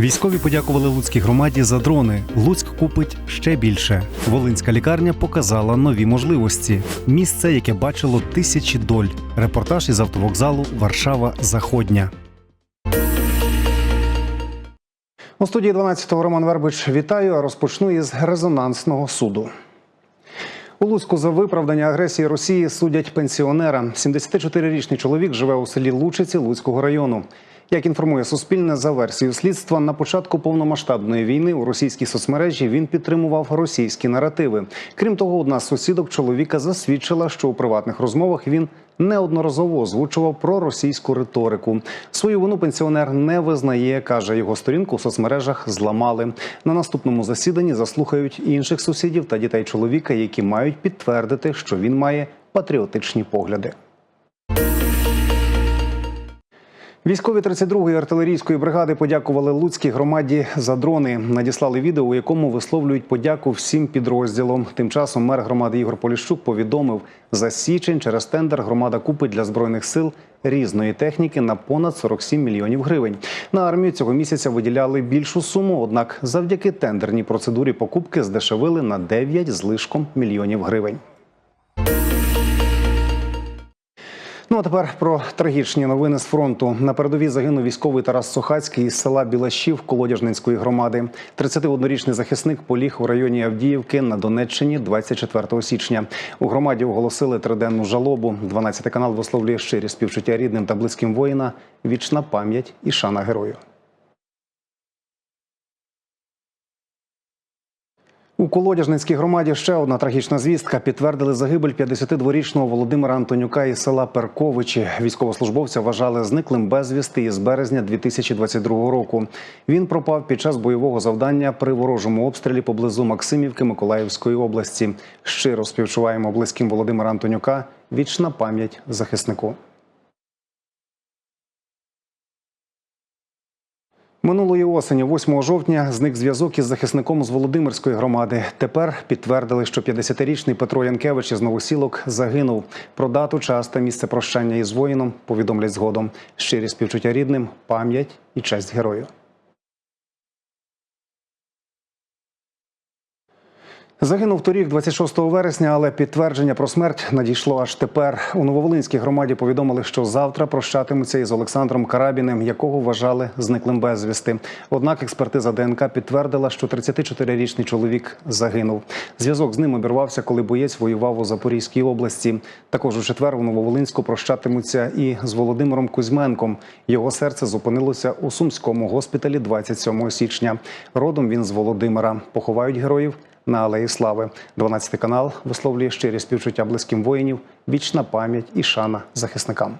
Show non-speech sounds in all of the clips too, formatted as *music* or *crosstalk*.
Військові подякували Луцькій громаді за дрони. Луцьк купить ще більше. Волинська лікарня показала нові можливості. Місце, яке бачило тисячі доль. Репортаж із автовокзалу Варшава Заходня. У студії 12-го Роман Вербич вітаю. Розпочну із резонансного суду. У Луцьку за виправдання агресії Росії судять пенсіонера. 74-річний чоловік живе у селі Лучиці Луцького району. Як інформує Суспільне, за версією слідства, на початку повномасштабної війни у російській соцмережі він підтримував російські наративи. Крім того, одна з сусідок чоловіка засвідчила, що у приватних розмовах він неодноразово озвучував проросійську риторику. Свою вину пенсіонер не визнає. каже, його сторінку в соцмережах зламали. На наступному засіданні заслухають інших сусідів та дітей чоловіка, які мають підтвердити, що він має патріотичні погляди. Військові 32-ї артилерійської бригади подякували Луцькій громаді за дрони. Надіслали відео, у якому висловлюють подяку всім підрозділам. Тим часом мер громади Ігор Поліщук повідомив, за січень через тендер громада купить для збройних сил різної техніки на понад 47 мільйонів гривень. На армію цього місяця виділяли більшу суму. Однак, завдяки тендерній процедурі покупки здешевили на 9 з лишком мільйонів гривень. А тепер про трагічні новини з фронту. На передовій загинув військовий Тарас Сухацький із села Білашів Колодяжненської громади. 31-річний захисник поліг у районі Авдіївки на Донеччині 24 січня. У громаді оголосили триденну жалобу. 12 канал висловлює щирі співчуття рідним та близьким воїна. Вічна пам'ять і шана герою. У Колодяжницькій громаді ще одна трагічна звістка. Підтвердили загибель 52-річного Володимира Антонюка із села Перковичі. Військовослужбовця вважали зниклим безвісти із березня 2022 року. Він пропав під час бойового завдання при ворожому обстрілі поблизу Максимівки Миколаївської області. Щиро співчуваємо близьким Володимира Антонюка. Вічна пам'ять захиснику. Минулої осені, 8 жовтня, зник зв'язок із захисником з Володимирської громади. Тепер підтвердили, що 50-річний Петро Янкевич із Новосілок загинув. Про дату, час та місце прощання із воїном повідомлять згодом. Щирі співчуття рідним, пам'ять і честь герою. Загинув торік, 26 вересня, але підтвердження про смерть надійшло аж тепер. У Нововолинській громаді повідомили, що завтра прощатимуться із Олександром Карабіним, якого вважали зниклим безвісти. Однак експертиза ДНК підтвердила, що 34-річний чоловік загинув. Зв'язок з ним обірвався, коли боєць воював у Запорізькій області. Також у четвер у Нововолинську прощатимуться і з Володимиром Кузьменком. Його серце зупинилося у сумському госпіталі 27 січня. Родом він з Володимира. Поховають героїв на Алеї Слави. 12 канал висловлює щирі співчуття близьким воїнів, вічна пам'ять і шана захисникам.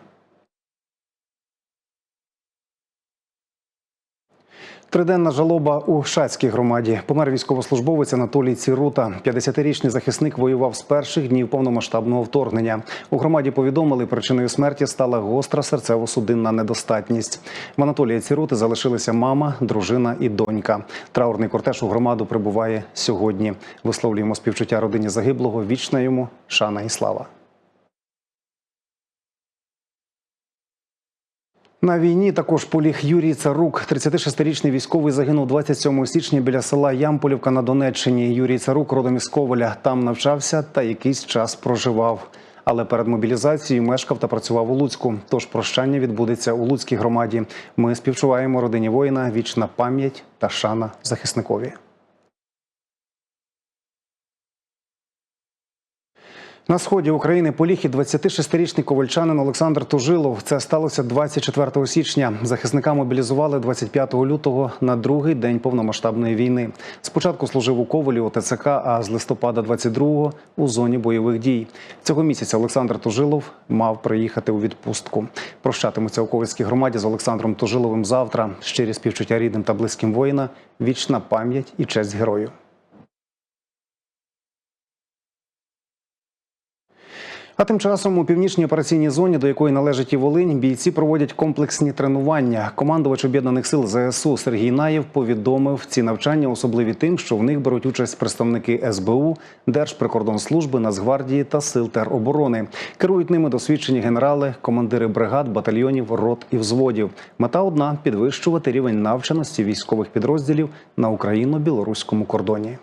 Триденна жалоба у Шацькій громаді. Помер військовослужбовець Анатолій Цірута. 50-річний захисник воював з перших днів повномасштабного вторгнення. У громаді повідомили, причиною смерті стала гостра серцево-судинна недостатність. В Анатолія Цірути залишилися мама, дружина і донька. Траурний кортеж у громаду прибуває сьогодні. Висловлюємо співчуття родині загиблого. Вічна йому шана і слава. На війні також поліг Юрій Царук. 36-річний військовий загинув 27 січня біля села Ямполівка на Донеччині. Юрій Царук родом із Коваля. Там навчався та якийсь час проживав. Але перед мобілізацією мешкав та працював у Луцьку. Тож прощання відбудеться у Луцькій громаді. Ми співчуваємо родині воїна. Вічна пам'ять та шана захисникові. На сході України поліг і 26-річний ковальчанин Олександр Тужилов. Це сталося 24 січня. Захисника мобілізували 25 лютого на другий день повномасштабної війни. Спочатку служив у Ковалі у ТЦК, а з листопада 22-го у зоні бойових дій. Цього місяця Олександр Тужилов мав приїхати у відпустку. Прощатимуться у Ковальській громаді з Олександром Тужиловим завтра. Щирі співчуття рідним та близьким воїна, вічна пам'ять і честь герою. А тим часом у північній операційній зоні, до якої належить і Волинь, бійці проводять комплексні тренування. Командувач об'єднаних сил ЗСУ Сергій Наєв повідомив, ці навчання особливі тим, що в них беруть участь представники СБУ, Держприкордонслужби, Нацгвардії та сил тероборони. Керують ними досвідчені генерали, командири бригад, батальйонів, рот і взводів. Мета одна підвищувати рівень навченості військових підрозділів на україно-білоруському кордоні.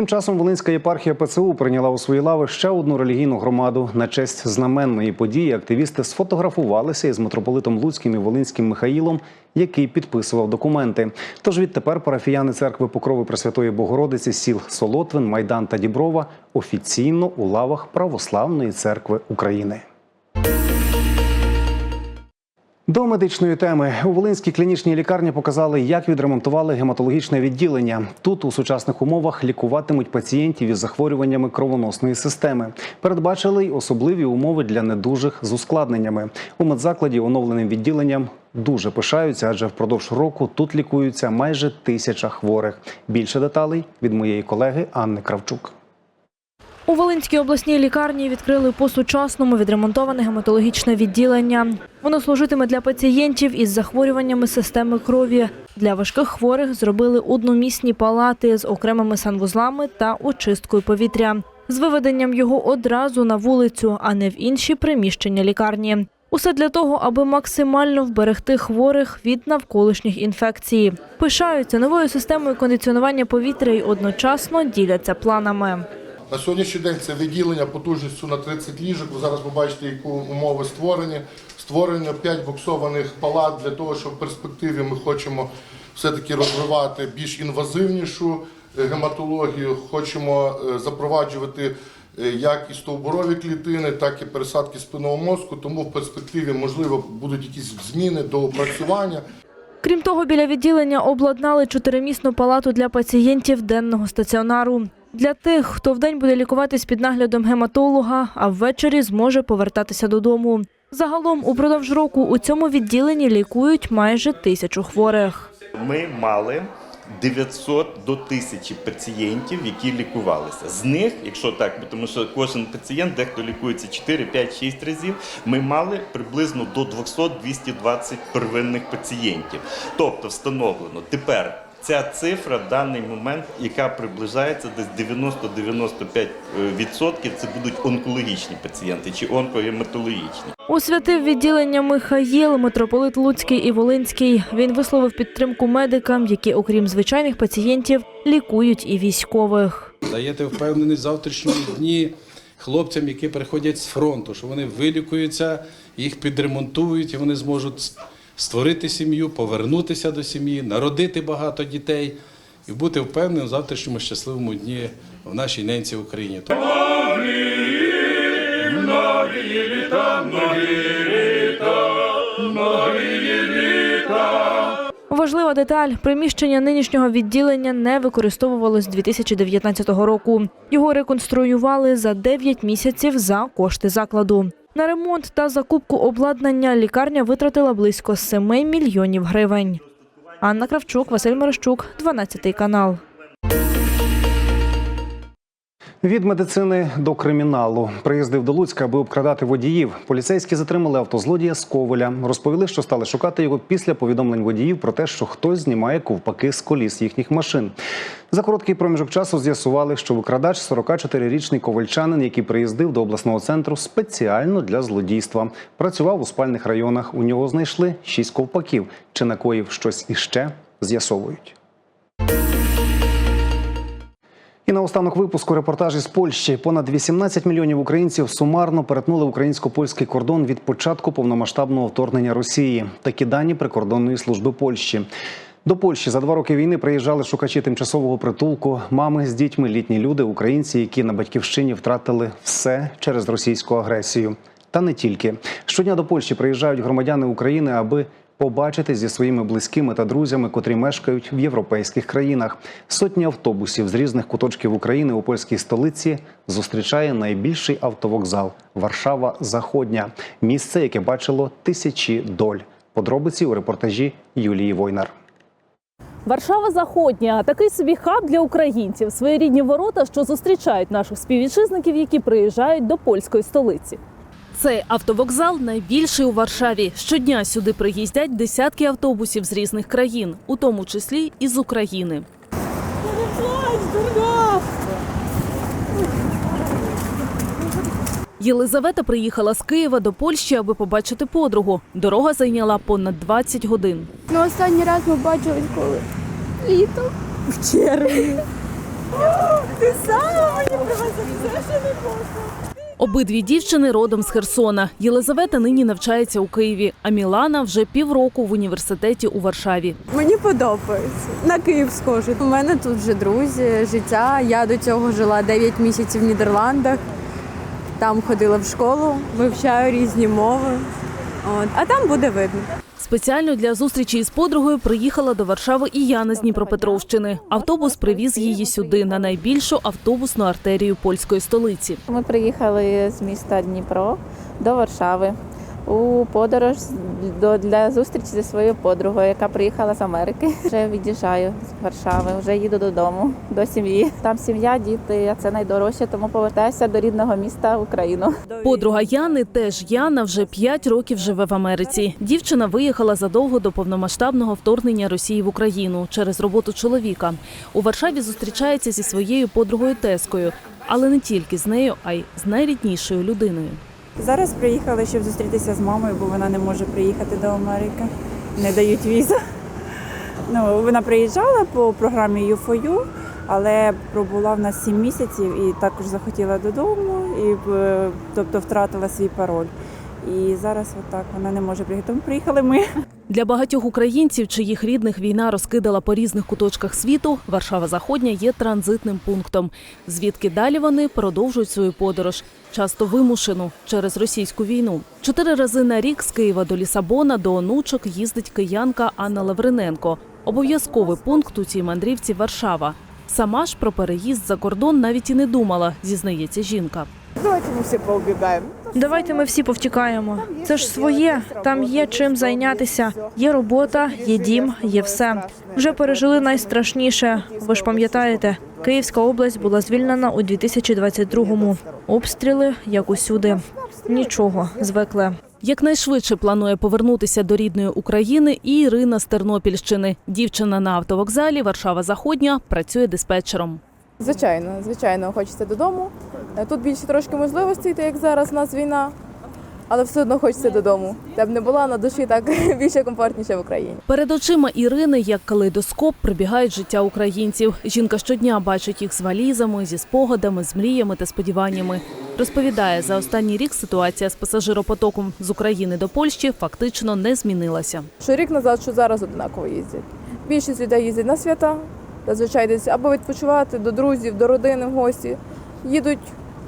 Тим часом Волинська єпархія ПЦУ прийняла у свої лави ще одну релігійну громаду. На честь знаменної події активісти сфотографувалися із митрополитом Луцьким і Волинським Михаїлом, який підписував документи. Тож відтепер парафіяни церкви Покрови Пресвятої Богородиці сіл Солотвин, Майдан та Діброва офіційно у лавах Православної церкви України. До медичної теми у Волинській клінічній лікарні показали, як відремонтували гематологічне відділення. Тут у сучасних умовах лікуватимуть пацієнтів із захворюваннями кровоносної системи. Передбачили й особливі умови для недужих з ускладненнями. У медзакладі оновленим відділенням дуже пишаються, адже впродовж року тут лікуються майже тисяча хворих. Більше деталей від моєї колеги Анни Кравчук. У Волинській обласній лікарні відкрили по-сучасному відремонтоване гематологічне відділення. Воно служитиме для пацієнтів із захворюваннями системи крові. Для важких хворих зробили одномісні палати з окремими санвузлами та очисткою повітря, з виведенням його одразу на вулицю, а не в інші приміщення лікарні. Усе для того, аби максимально вберегти хворих від навколишніх інфекцій. Пишаються новою системою кондиціонування повітря і одночасно діляться планами. На сьогоднішній день це відділення потужністю на 30 ліжок. Ви зараз побачите, які умови створені. Створено 5 боксованих палат для того, щоб в перспективі ми хочемо все-таки розвивати більш інвазивнішу е, гематологію. Хочемо е, запроваджувати е, як і стовбурові клітини, так і пересадки спинного мозку. Тому в перспективі можливо будуть якісь зміни до опрацювання. Крім того, біля відділення обладнали чотиримісну палату для пацієнтів денного стаціонару. Для тих, хто вдень буде лікуватись під наглядом гематолога, а ввечері зможе повертатися додому. Загалом упродовж року у цьому відділенні лікують майже тисячу хворих. Ми мали 900 до 1000 пацієнтів, які лікувалися. З них, якщо так, тому що кожен пацієнт, дехто лікується 4, 5, 6 разів, ми мали приблизно до 200-220 первинних пацієнтів. Тобто встановлено тепер. Ця цифра в даний момент, яка приближається десь 90-95% це будуть онкологічні пацієнти чи онкогематологічні. Освятив відділення Михаїл, митрополит Луцький і Волинський. Він висловив підтримку медикам, які, окрім звичайних пацієнтів, лікують і військових. Даєте впевненість в завтрашньому дні хлопцям, які приходять з фронту, що вони вилікуються, їх підремонтують і вони зможуть створити сім'ю, повернутися до сім'ї, народити багато дітей і бути впевненим в завтрашньому щасливому дні в нашій ненці Україні. Важлива деталь: приміщення нинішнього відділення не використовувалось з 2019 року. Його реконструювали за 9 місяців за кошти закладу. На ремонт та закупку обладнання лікарня витратила близько 7 мільйонів гривень. Анна Кравчук, Василь Мерещук, 12 канал. Від медицини до криміналу приїздив до Луцька, аби обкрадати водіїв. Поліцейські затримали автозлодія з Ковеля. Розповіли, що стали шукати його після повідомлень водіїв про те, що хтось знімає ковпаки з коліс їхніх машин. За короткий проміжок часу з'ясували, що викрадач 44-річний ковальчанин, який приїздив до обласного центру спеціально для злодійства. Працював у спальних районах. У нього знайшли шість ковпаків. Чи накоїв щось іще з'ясовують. І наостанок випуску репортаж із Польщі. Понад 18 мільйонів українців сумарно перетнули українсько-польський кордон від початку повномасштабного вторгнення Росії. Такі дані прикордонної служби Польщі. До Польщі за два роки війни приїжджали шукачі тимчасового притулку, мами з дітьми, літні люди, українці, які на батьківщині втратили все через російську агресію. Та не тільки щодня до Польщі приїжджають громадяни України, аби побачити зі своїми близькими та друзями, котрі мешкають в європейських країнах. Сотні автобусів з різних куточків України у польській столиці зустрічає найбільший автовокзал Варшава Заходня, місце, яке бачило тисячі доль. Подробиці у репортажі Юлії Войнар. Варшава Заходня такий собі хаб для українців, своєрідні ворота, що зустрічають наших співвітчизників, які приїжджають до польської столиці. Цей автовокзал найбільший у Варшаві. Щодня сюди приїздять десятки автобусів з різних країн, у тому числі і з України. Єлизавета приїхала з Києва до Польщі, аби побачити подругу. Дорога зайняла понад 20 годин. Ну, останній раз ми бачились коли? Літом. В червні. Ти сама мені привезла все, що не можна. Обидві дівчини родом з Херсона. Єлизавета нині навчається у Києві, а Мілана вже півроку в університеті у Варшаві. Мені подобається. На Київ схоже. У мене тут вже друзі, життя. Я до цього жила 9 місяців в Нідерландах. Там ходила в школу, вивчаю різні мови. От. А там буде видно. Спеціально для зустрічі із подругою приїхала до Варшави і Яна з Дніпропетровщини. Автобус привіз її сюди на найбільшу автобусну артерію польської столиці. Ми приїхали з міста Дніпро до Варшави у подорож до для зустрічі зі своєю подругою, яка приїхала з Америки. *laughs* Вже від'їжджаю з Варшави, вже їду додому до сім'ї. Там сім'я, діти, а це найдорожче, тому повертаюся до рідного міста Україну. Подруга Яни, теж Яна, вже 5 років живе в Америці. Дівчина виїхала задовго до повномасштабного вторгнення Росії в Україну через роботу чоловіка. У Варшаві зустрічається зі своєю подругою Тескою, але не тільки з нею, а й з найріднішою людиною. Зараз приїхали, щоб зустрітися з мамою, бо вона не може приїхати до Америки. Не дають візу. Ну, вона приїжджала по програмі U4U, але пробула в нас 7 місяців і також захотіла додому, і е, тобто втратила свій пароль. І зараз отак вона не може приїхати. Тому приїхали ми. Для багатьох українців, чиїх рідних війна розкидала по різних куточках світу, Варшава Заходня є транзитним пунктом, звідки далі вони продовжують свою подорож, часто вимушену через російську війну. Чотири рази на рік з Києва до Лісабона до онучок їздить киянка Анна Лавриненко. Обов'язковий пункт у цій мандрівці Варшава. Сама ж про переїзд за кордон навіть і не думала, зізнається жінка. Давайте ми всі повтікаємо. Це ж своє. Там є чим зайнятися. Є робота, є дім, є все. Вже пережили найстрашніше. Ви ж пам'ятаєте, Київська область була звільнена у 2022-му. Обстріли, як усюди. Нічого, звикли. Якнайшвидше планує повернутися до рідної України і Ірина з Тернопільщини. Дівчина на автовокзалі Варшава Заходня працює диспетчером. Звичайно, звичайно, хочеться додому. Е, Тут більше трошки можливостей, так як зараз у нас війна, але все одно хочеться додому. Де б не була на душі так *laughs* більше комфортніше в Україні. Перед очима Ірини, як калейдоскоп, прибігають життя українців. Жінка щодня бачить їх з валізами, зі спогадами, з мріями та сподіваннями. Розповідає, за останній рік ситуація з пасажиропотоком з України до Польщі фактично не змінилася. Що рік назад, що зараз однаково їздять. Більшість людей їздять на свята, зазвичай десь або відпочивати до друзів, до родини в гості. Їдуть,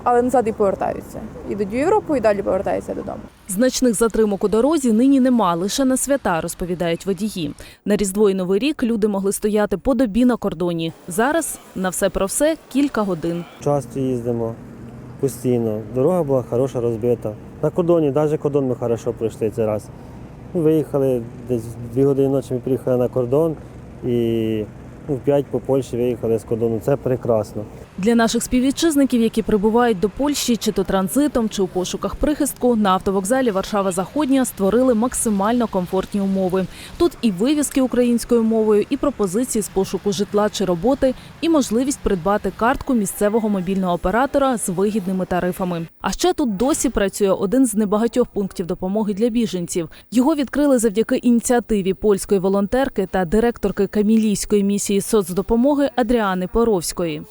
але назад і повертаються. Їдуть в Європу і далі повертаються додому. Значних затримок у дорозі нині нема, лише на свята, розповідають водії. На Різдво і Новий рік люди могли стояти по добі на кордоні. Зараз на все про все кілька годин. Часто їздимо постійно. Дорога була хороша, розбита. На кордоні, навіть кордон ми хорошо пройшли цей раз. Ми виїхали десь дві години ночі ми приїхали на кордон і в п'ять по Польщі виїхали з кордону. Це прекрасно. Для наших співвітчизників, які прибувають до Польщі, чи то транзитом, чи у пошуках прихистку, на автовокзалі Варшава Заходня створили максимально комфортні умови. Тут і вивіски українською мовою, і пропозиції з пошуку житла чи роботи, і можливість придбати картку місцевого мобільного оператора з вигідними тарифами. А ще тут досі працює один з небагатьох пунктів допомоги для біженців. Його відкрили завдяки ініціативі польської волонтерки та директорки Камілійської місії соцдопомоги Адріани Поровської.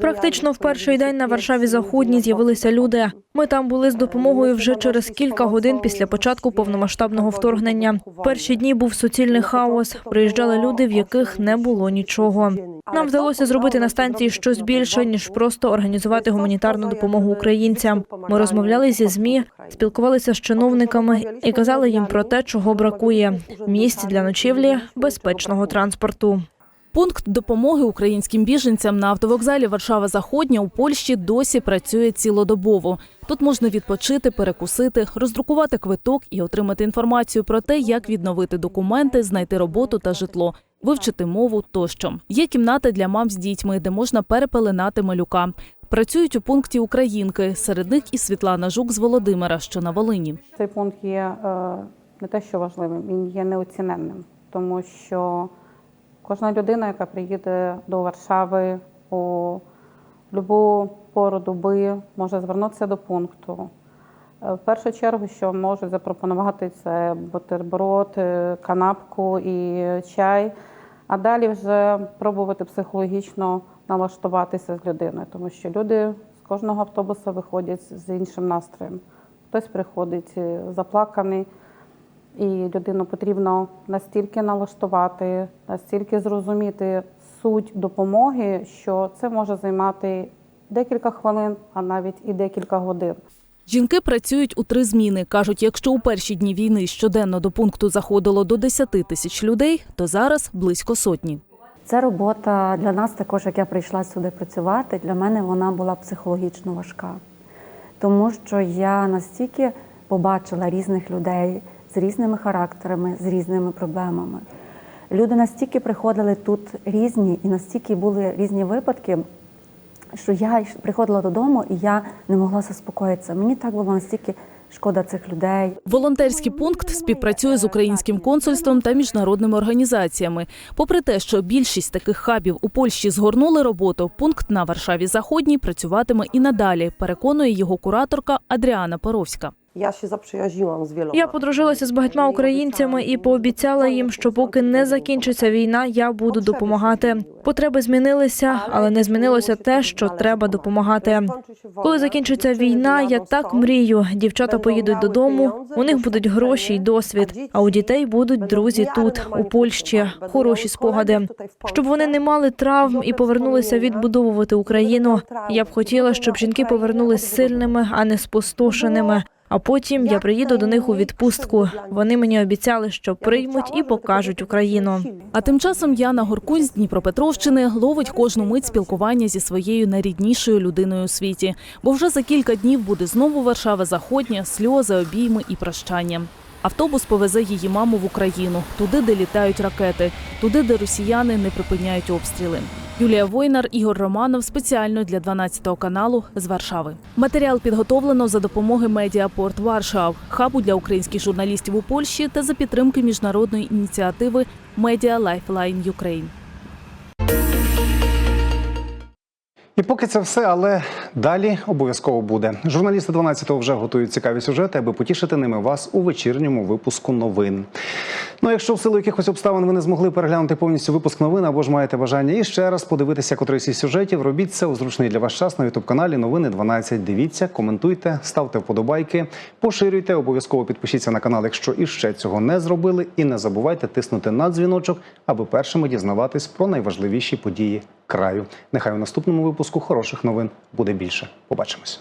Практично в перший день на Варшаві Заходній з'явилися люди. Ми там були з допомогою вже через кілька годин після початку повномасштабного вторгнення. В перші дні був суцільний хаос. Приїжджали люди, в яких не було нічого. Нам вдалося зробити на станції щось більше ніж просто організувати гуманітарну допомогу українцям. Ми розмовляли зі змі, спілкувалися з чиновниками і казали їм про те, чого бракує: місць для ночівлі, безпечного транспорту. Пункт допомоги українським біженцям на автовокзалі Варшава Заходня у Польщі досі працює цілодобово. Тут можна відпочити, перекусити, роздрукувати квиток і отримати інформацію про те, як відновити документи, знайти роботу та житло. вивчити мову тощо. Є кімнати для мам з дітьми, де можна перепеленати малюка. Працюють у пункті Українки. Серед них і Світлана Жук з Володимира, що на Волині. Цей пункт є е, не те, що важливим, він є неоціненним, тому що кожна людина, яка приїде до Варшави у будь-яку пору доби, може звернутися до пункту. Е, В першу чергу, що можуть запропонувати, це бутерброд, е, канапку і чай, а далі вже пробувати психологічно налаштуватися з людиною, тому що люди з кожного автобуса виходять з іншим настроєм. Хтось приходить е, заплаканий, і людину потрібно настільки налаштувати, настільки зрозуміти суть допомоги, що це може займати декілька хвилин, а навіть і декілька годин. Жінки працюють у три зміни. кажуть, якщо у перші дні війни щоденно до пункту заходило до 10 тисяч людей, то зараз близько сотні. Це робота для нас також, як я прийшла сюди працювати, для мене вона була психологічно важка, тому що я настільки побачила різних людей з різними характерами, з різними проблемами. Люди настільки приходили тут різні, і настільки були різні випадки, що я приходила додому і я не могла заспокоїтися. Мені так було настільки шкода цих людей, Волонтерський пункт співпрацює з українським консульством та міжнародними організаціями. Попри те, що більшість таких хабів у Польщі згорнули роботу, пункт на Варшаві Заходній працюватиме і надалі. Переконує його кураторка Адріана Паровська. Ja się zaprzyjaźniłam z wieloma. Я подружилася з багатьма українцями і пообіцяла їм, що поки не закінчиться війна, я буду допомагати. Потреби змінилися, але не змінилося те, що треба допомагати. Коли закінчиться війна, я так мрію. Дівчата поїдуть додому. У них будуть гроші й досвід. А у дітей будуть друзі тут, у Польщі, хороші спогади. Щоб вони не мали травм і повернулися відбудовувати Україну. Я б хотіла, щоб жінки повернулись сильними, а не спустошеними. А потім я приїду до них у відпустку. Вони мені обіцяли, що приймуть і покажуть Україну. А тим часом Яна Горкунь з Дніпропетровщини ловить кожну мить спілкування зі своєю найріднішою людиною у світі. Бо вже за кілька днів буде знову Варшава Заходня, сльози, обійми і прощання. Автобус повезе її маму в Україну, туди, де літають ракети, туди, де росіяни не припиняють обстріли. Юлія Войнар, Ігор Романов спеціально для 12 каналу з Варшави. Матеріал підготовлено за допомоги Медіапорт Варшав, хабу для українських журналістів у Польщі та за підтримки міжнародної ініціативи Media Lifeline Ukraine. І поки це все, але далі обов'язково буде. Журналісти 12-го вже готують цікаві сюжети, аби потішити ними вас у вечірньому випуску новин. Ну, якщо в силу якихось обставин ви не змогли переглянути повністю випуск новин або ж маєте бажання і ще раз подивитися котрийсь із сюжетів, робіть це у зручний для вас час на ютуб каналі Новини 12. Дивіться, коментуйте, ставте вподобайки, поширюйте, обов'язково підпишіться на канал, якщо іще цього не зробили, і не забувайте тиснути на дзвіночок, аби першими дізнаватись про найважливіші події краю. Нехай у наступному випуску хороших новин буде більше. Побачимось.